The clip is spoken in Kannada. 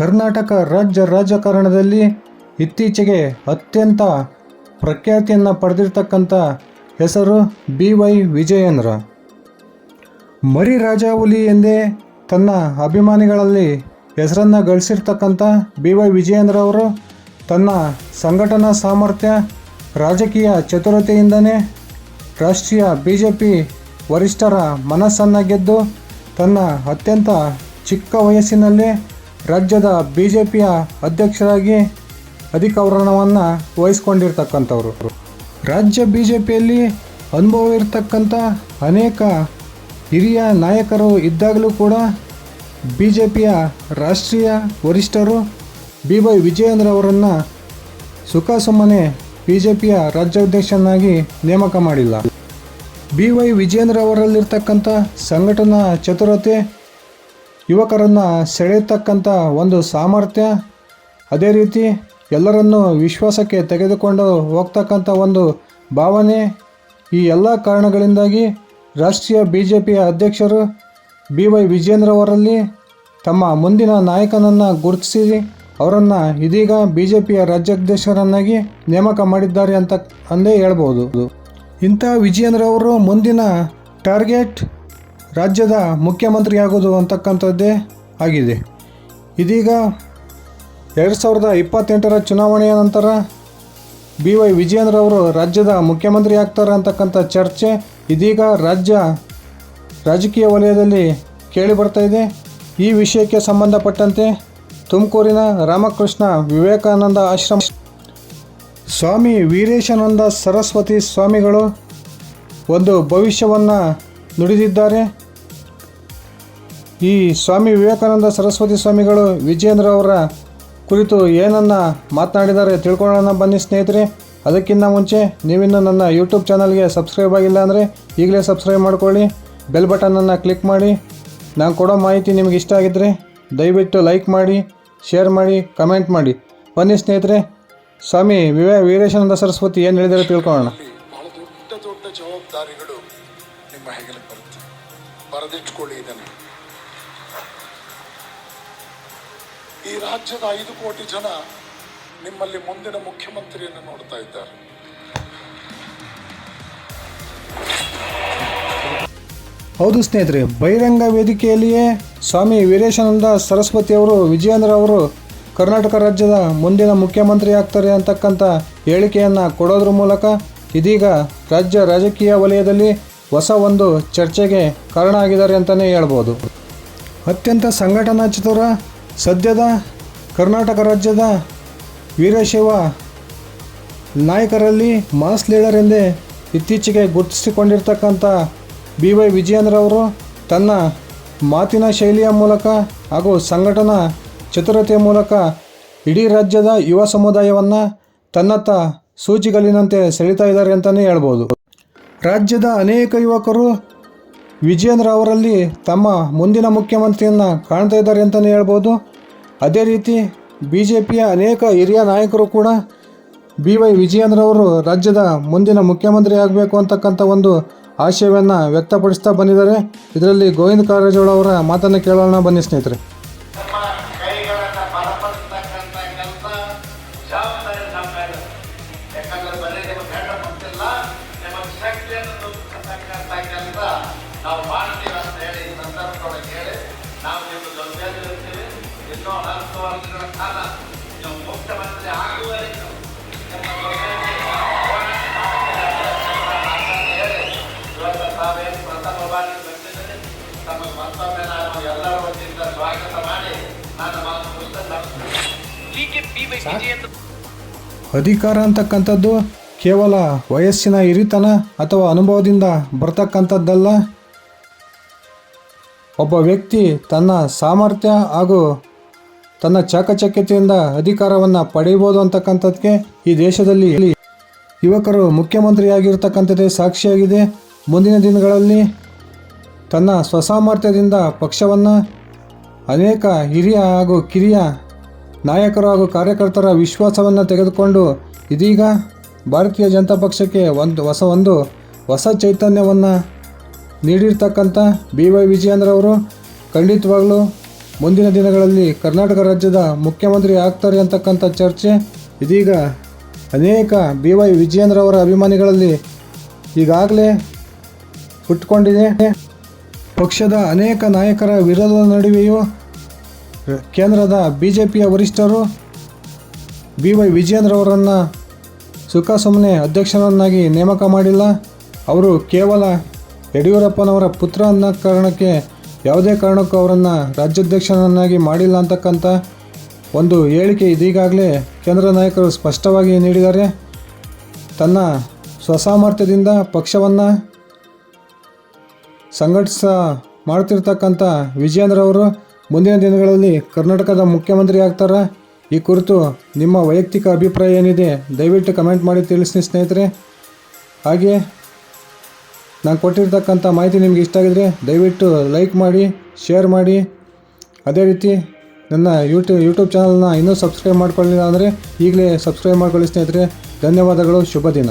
ಕರ್ನಾಟಕ ರಾಜ್ಯ ರಾಜಕಾರಣದಲ್ಲಿ ಇತ್ತೀಚೆಗೆ ಅತ್ಯಂತ ಪ್ರಖ್ಯಾತಿಯನ್ನು ಪಡೆದಿರ್ತಕ್ಕಂಥ ಹೆಸರು ಬಿ ವೈ ವಿಜಯೇಂದ್ರ. ಮರಿ ರಾಜಾವುಲಿ ಎಂದೇ ತನ್ನ ಅಭಿಮಾನಿಗಳಲ್ಲಿ ಹೆಸರನ್ನು ಗಳಿಸಿರ್ತಕ್ಕಂಥ ಬಿ ವೈ ವಿಜಯೇಂದ್ರ ಅವರು ತನ್ನ ಸಂಘಟನಾ ಸಾಮರ್ಥ್ಯ, ರಾಜಕೀಯ ಚತುರತೆಯಿಂದನೇ ರಾಷ್ಟ್ರೀಯ ಬಿ ಜೆ ಪಿ ವರಿಷ್ಠರ ಮನಸ್ಸನ್ನು ಗೆದ್ದು ತನ್ನ ಅತ್ಯಂತ ಚಿಕ್ಕ ವಯಸ್ಸಿನಲ್ಲೇ ರಾಜ್ಯದ ಬಿ ಜೆ ಪಿಯ ಅಧ್ಯಕ್ಷರಾಗಿ ಅಧಿಕಾರವನ್ನು ವಹಿಸ್ಕೊಂಡಿರ್ತಕ್ಕಂಥವ್ರು. ರಾಜ್ಯ ಬಿ ಜೆ ಪಿಯಲ್ಲಿ ಅನುಭವ ಇರತಕ್ಕಂಥ ಅನೇಕ ಹಿರಿಯ ನಾಯಕರು ಇದ್ದಾಗಲೂ ಕೂಡ ಬಿ ಜೆ ಪಿಯ ರಾಷ್ಟ್ರೀಯ ವರಿಷ್ಠರು ಬಿ ವೈ ವಿಜಯೇಂದ್ರ ಅವರನ್ನು ಸುಖ ಸುಮ್ಮನೆ ಬಿ ಜೆ ಪಿಯ ರಾಜ್ಯಾಧ್ಯಕ್ಷನಾಗಿ ನೇಮಕ ಮಾಡಿಲ್ಲ. ಬಿ ವೈ ವಿಜಯೇಂದ್ರ ಅವರಲ್ಲಿರ್ತಕ್ಕಂಥ ಸಂಘಟನಾ ಚತುರತೆ ಯುವಕರನ್ನು ಸೆಳೆಯತಕ್ಕಂಥ ಒಂದು ಸಾಮರ್ಥ್ಯ, ಅದೇ ರೀತಿ ಎಲ್ಲರನ್ನು ವಿಶ್ವಾಸಕ್ಕೆ ತೆಗೆದುಕೊಂಡು ಹೋಗ್ತಕ್ಕಂಥ ಒಂದು ಭಾವನೆ. ಈ ಎಲ್ಲ ಕಾರಣಗಳಿಂದಾಗಿ ರಾಷ್ಟ್ರೀಯ ಬಿ ಜೆ ಪಿಯ ಅಧ್ಯಕ್ಷರು ಬಿ ವೈ ವಿಜೇಂದ್ರ ಅವರಲ್ಲಿ ತಮ್ಮ ಮುಂದಿನ ನಾಯಕನನ್ನು ಗುರುತಿಸಿ ಅವರನ್ನು ಇದೀಗ ಬಿ ಜೆ ಪಿಯ ರಾಜ್ಯಾಧ್ಯಕ್ಷರನ್ನಾಗಿ ನೇಮಕ ಮಾಡಿದ್ದಾರೆ ಅಂತ ಅಂದೇ ಹೇಳ್ಬೋದು. ಇಂಥ ವಿಜೇಂದ್ರ ಅವರು ಮುಂದಿನ ಟಾರ್ಗೆಟ್ ರಾಜ್ಯದ ಮುಖ್ಯಮಂತ್ರಿ ಆಗೋದು ಅಂತಕ್ಕಂಥದ್ದೇ ಆಗಿದೆ. ಇದೀಗ ಎರಡು ಸಾವಿರದ ಇಪ್ಪತ್ತೆಂಟರ ಚುನಾವಣೆಯ ನಂತರ ಬಿ ವೈ ವಿಜಯೇಂದ್ರ ಅವರು ರಾಜ್ಯದ ಮುಖ್ಯಮಂತ್ರಿ ಆಗ್ತಾರೆ ಅಂತಕ್ಕಂಥ ಚರ್ಚೆ ಇದೀಗ ರಾಜ್ಯ ರಾಜಕೀಯ ವಲಯದಲ್ಲಿ ಕೇಳಿ ಬರ್ತಾ ಇದೆ. ಈ ವಿಷಯಕ್ಕೆ ಸಂಬಂಧಪಟ್ಟಂತೆ ತುಮಕೂರಿನ ರಾಮಕೃಷ್ಣ ವಿವೇಕಾನಂದ ಆಶ್ರಮ ಸ್ವಾಮಿ ವೀರೇಶಾನಂದ ಸರಸ್ವತಿ ಸ್ವಾಮಿಗಳು ಒಂದು ಭವಿಷ್ಯವನ್ನು ನುಡಿದಿದ್ದಾರೆ. ಈ ಸ್ವಾಮಿ ವಿವೇಕಾನಂದ ಸರಸ್ವತಿ ಸ್ವಾಮಿಗಳು ವಿಜಯೇಂದ್ರ ಅವರ ಕುರಿತು ಏನನ್ನ ಮಾತನಾಡಿದ್ದಾರೆ ತಿಳ್ಕೊಳ್ಳೋಣ ಬನ್ನಿ ಸ್ನೇಹಿತರೆ. ಅದಕ್ಕಿಂತ ಮುಂಚೆ ನೀವಿನ್ನು ನನ್ನ ಯೂಟ್ಯೂಬ್ ಚಾನಲ್ಗೆ ಸಬ್ಸ್ಕ್ರೈಬ್ ಆಗಿಲ್ಲ ಅಂದರೆ ಈಗಲೇ ಸಬ್ಸ್ಕ್ರೈಬ್ ಮಾಡ್ಕೊಳ್ಳಿ. ಬೆಲ್ ಬಟನನ್ನು ಕ್ಲಿಕ್ ಮಾಡಿ. ನಾನು ಕೊಡೋ ಮಾಹಿತಿ ನಿಮಗೆ ಇಷ್ಟ ಆಗಿದ್ದರೆ ದಯವಿಟ್ಟು ಲೈಕ್ ಮಾಡಿ, ಶೇರ್ ಮಾಡಿ, ಕಮೆಂಟ್ ಮಾಡಿ. ಬನ್ನಿ ಸ್ನೇಹಿತರೆ, ಸ್ವಾಮಿ ವಿವೇ ವೀರೇಶಾನಂದ ಸರಸ್ವತಿ ಏನು ಹೇಳಿದರೆ ತಿಳ್ಕೊಳ್ಳೋಣ. ಬಹಳ ದೊಡ್ಡ ದೊಡ್ಡ ಜವಾಬ್ದಾರಿಗಳು ನಿಮ್ಮ ಹೆಗಲಿಗೆ ಬರುತ್ತೆ ಬರೆದಿಟ್ಕೊಳ್ಳಿ ಇದನ್ನು. ಈ ರಾಜ್ಯದ ಐದು ಕೋಟಿ ಜನ ನಿಮ್ಮಲ್ಲಿ ಮುಂದಿನ ಮುಖ್ಯಮಂತ್ರಿಯನ್ನು ನೋಡ್ತಾ ಇದ್ದಾರೆ. ಹೌದು ಸ್ನೇಹಿತರೆ, ಬಹಿರಂಗ ವೇದಿಕೆಯಲ್ಲಿಯೇ ಸ್ವಾಮಿ ವೀರೇಶಾನಂದ ಸರಸ್ವತಿ ಅವರು, ವಿಜಯೇಂದ್ರ ಅವರು ಕರ್ನಾಟಕ ರಾಜ್ಯದ ಮುಂದಿನ ಮುಖ್ಯಮಂತ್ರಿ ಆಗ್ತಾರೆ ಅಂತಕ್ಕಂಥ ಹೇಳಿಕೆಯನ್ನು ಕೊಡೋದ್ರ ಮೂಲಕ ಇದೀಗ ರಾಜ್ಯ ರಾಜಕೀಯ ವಲಯದಲ್ಲಿ ಹೊಸ ಒಂದು ಚರ್ಚೆಗೆ ಕಾರಣ ಆಗಿದ್ದಾರೆ ಅಂತಲೇ ಹೇಳ್ಬೋದು. ಅತ್ಯಂತ ಸಂಘಟನಾ ಚತುರ, ಸದ್ಯದ ಕರ್ನಾಟಕ ರಾಜ್ಯದ ವೀರಶೈವ ನಾಯಕರಲ್ಲಿ ಮಾಸ್ ಲೀಡರ್ ಎಂದೇ ಇತ್ತೀಚೆಗೆ ಗುರುತಿಸಿಕೊಂಡಿರ್ತಕ್ಕಂಥ ಬಿ ವೈ ವಿಜಯೇಂದ್ರವರು ತನ್ನ ಮಾತಿನ ಶೈಲಿಯ ಮೂಲಕ ಹಾಗೂ ಸಂಘಟನಾ ಚತುರತೆಯ ಮೂಲಕ ಇಡೀ ರಾಜ್ಯದ ಯುವ ಸಮುದಾಯವನ್ನು ತನ್ನತ್ತ ಸೂಚಿಗಲಿನಂತೆ ಸೆಳೀತಾ ಇದ್ದಾರೆ ಅಂತಲೇ ಹೇಳ್ಬೋದು. ರಾಜ್ಯದ ಅನೇಕ ಯುವಕರು ವಿಜಯೇಂದ್ರ ಅವರಲ್ಲಿ ತಮ್ಮ ಮುಂದಿನ ಮುಖ್ಯಮಂತ್ರಿಯನ್ನು ಕಾಣ್ತಾ ಇದ್ದಾರೆ ಅಂತಲೇ ಹೇಳ್ಬೋದು. ಅದೇ ರೀತಿ ಬಿ ಜೆ ಪಿಯ ಅನೇಕ ಹಿರಿಯ ನಾಯಕರು ಕೂಡ ಬಿ ವೈ ವಿಜಯೇಂದ್ರ ಅವರು ರಾಜ್ಯದ ಮುಂದಿನ ಮುಖ್ಯಮಂತ್ರಿ ಆಗಬೇಕು ಅಂತಕ್ಕಂಥ ಒಂದು ಆಶಯವನ್ನು ವ್ಯಕ್ತಪಡಿಸ್ತಾ ಬಂದಿದ್ದಾರೆ. ಇದರಲ್ಲಿ ಗೋವಿಂದ ಕಾರಜೋಳ ಅವರ ಮಾತನ್ನು ಕೇಳೋಣ ಬನ್ನಿ ಸ್ನೇಹಿತರೆ. ಅಧಿಕಾರ ಅಂತಕ್ಕಂಥದ್ದು ಕೇವಲ ವಯಸ್ಸಿನ ಹಿರಿತನ ಅಥವಾ ಅನುಭವದಿಂದ ಬರ್ತಕ್ಕಂಥದ್ದಲ್ಲ. ಒಬ್ಬ ವ್ಯಕ್ತಿ ತನ್ನ ಸಾಮರ್ಥ್ಯ ಹಾಗೂ ತನ್ನ ಚಾಕಚಕ್ಯತೆಯಿಂದ ಅಧಿಕಾರವನ್ನು ಪಡೆಯಬಹುದು ಅಂತಕ್ಕಂಥದ್ದಕ್ಕೆ ಈ ದೇಶದಲ್ಲಿ ಯುವಕರು ಮುಖ್ಯಮಂತ್ರಿಯಾಗಿರ್ತಕ್ಕಂಥದ್ದೇ ಸಾಕ್ಷಿಯಾಗಿದೆ. ಮುಂದಿನ ದಿನಗಳಲ್ಲಿ ತನ್ನ ಸ್ವಸಾಮರ್ಥ್ಯದಿಂದ ಪಕ್ಷವನ್ನು ಅನೇಕ ಹಿರಿಯ ಹಾಗೂ ಕಿರಿಯ ನಾಯಕರು ಹಾಗೂ ಕಾರ್ಯಕರ್ತರ ವಿಶ್ವಾಸವನ್ನು ತೆಗೆದುಕೊಂಡು ಇದೀಗ ಭಾರತೀಯ ಜನತಾ ಪಕ್ಷಕ್ಕೆ ಒಂದು ಹೊಸ ಒಂದು ಹೊಸ ಚೈತನ್ಯವನ್ನು ನೀಡಿರ್ತಕ್ಕಂಥ ಬಿ ವೈ ವಿಜಯೇಂದ್ರ ಅವರು ಖಂಡಿತವಾಗಲೂ ಮುಂದಿನ ದಿನಗಳಲ್ಲಿ ಕರ್ನಾಟಕ ರಾಜ್ಯದ ಮುಖ್ಯಮಂತ್ರಿ ಆಗ್ತಾರೆ ಅಂತಕ್ಕಂಥ ಚರ್ಚೆ, ಇದೀಗ ಅನೇಕ ಬಿ ವೈ ವಿಜಯೇಂದ್ರವರ ಅಭಿಮಾನಿಗಳಲ್ಲಿ ಈಗಾಗಲೇ ಹುಟ್ಕೊಂಡಿದೆ. ಪಕ್ಷದ ಅನೇಕ ನಾಯಕರ ವಿರೋಧದ ನಡುವೆಯೂ ಕೇಂದ್ರದ ಬಿ ಜೆ ಪಿಯ ವರಿಷ್ಠರು ಬಿ ವೈ ವಿಜಯೇಂದ್ರವರನ್ನು ಸುಖ ಸುಮ್ಮನೆ ಅಧ್ಯಕ್ಷರನ್ನಾಗಿ ನೇಮಕ ಮಾಡಿಲ್ಲ. ಅವರು ಕೇವಲ ಯಡಿಯೂರಪ್ಪನವರ ಪುತ್ರ ಅನ್ನೋ ಕಾರಣಕ್ಕೆ ಯಾವುದೇ ಕಾರಣಕ್ಕೂ ಅವರನ್ನು ರಾಜ್ಯಾಧ್ಯಕ್ಷನನ್ನಾಗಿ ಮಾಡಿಲ್ಲ ಅಂತಕ್ಕಂಥ ಒಂದು ಹೇಳಿಕೆ ಇದೀಗಾಗಲೇ ಕೇಂದ್ರ ನಾಯಕರು ಸ್ಪಷ್ಟವಾಗಿ ನೀಡಿದ್ದಾರೆ. ತನ್ನ ಸ್ವಸಾಮರ್ಥ್ಯದಿಂದ ಪಕ್ಷವನ್ನು ಸಂಘಟಿಸ ಮಾಡ್ತಿರ್ತಕ್ಕಂಥ ವಿಜಯೇಂದ್ರ ಅವರು ಮುಂದಿನ ದಿನಗಳಲ್ಲಿ ಕರ್ನಾಟಕದ ಮುಖ್ಯಮಂತ್ರಿ ಆಗ್ತಾರೆ. ಈ ಕುರಿತು ನಿಮ್ಮ ವೈಯಕ್ತಿಕ ಅಭಿಪ್ರಾಯ ಏನಿದೆ ದಯವಿಟ್ಟು ಕಮೆಂಟ್ ಮಾಡಿ ತಿಳಿಸಿ ಸ್ನೇಹಿತರೆ. ಹಾಗೆ ನಾನು ಕೊಟ್ಟಿರ್ತಕ್ಕಂಥ ಮಾಹಿತಿ ನಿಮಗೆ ಇಷ್ಟ ಆಗಿದ್ರೆ ದಯವಿಟ್ಟು ಲೈಕ್ ಮಾಡಿ ಶೇರ್ ಮಾಡಿ. ಅದೇ ರೀತಿ ನನ್ನ ಯೂಟ್ಯೂ ಯೂಟ್ಯೂಬ್ ಚಾನಲ್ನ ಇನ್ನೂ ಸಬ್ಸ್ಕ್ರೈಬ್ ಮಾಡ್ಕೊಳ್ಳಿಲ್ಲ ಅಂದರೆ ಈಗಲೇ ಸಬ್ಸ್ಕ್ರೈಬ್ ಮಾಡ್ಕೊಳ್ಳಿ ಸ್ನೇಹಿತರೆ. ಧನ್ಯವಾದಗಳು, ಶುಭ ದಿನ.